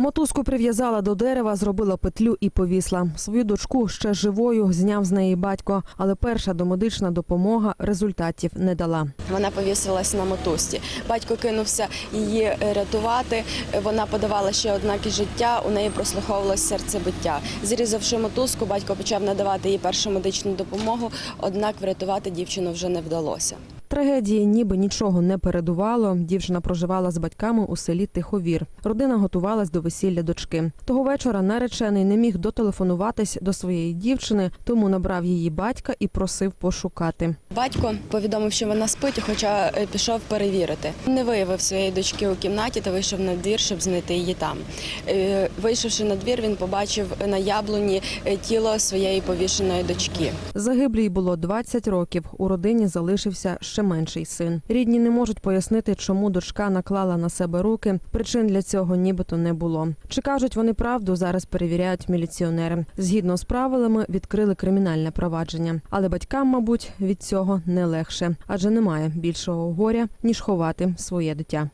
Мотузку прив'язала до дерева, зробила петлю і повісла. Свою дочку ще живою зняв з неї батько, але перша домедична допомога результатів не дала. Вона повісилась на мотузці. Батько кинувся її рятувати. Вона подавала ще ознаки життя. У неї прослуховувалось серцебиття. Зрізавши мотузку, батько почав надавати їй першу медичну допомогу. Однак врятувати дівчину вже не вдалося. Трагедії ніби нічого не передувало. Дівчина проживала з батьками у селі Тиховір. Родина готувалась до весілля дочки. Того вечора наречений не міг дотелефонуватись до своєї дівчини, тому набрав її батька і просив пошукати. Батько повідомив, що вона спить, хоча е, пішов перевірити. Не виявив своєї дочки у кімнаті та вийшов на двір, щоб знайти її там. Е, Вийшовши на двір, він побачив на яблуні е, тіло своєї повішеної дочки. Загиблій було 20 років. У родині залишився ще менший син. Рідні не можуть пояснити, чому дочка наклала на себе руки. Причин для цього нібито не було. Чи кажуть вони правду? Зараз перевіряють міліціонери. Згідно з правилами, відкрили кримінальне провадження. Але батькам, мабуть, від цього не легше, адже немає більшого горя ніж ховати своє дитя.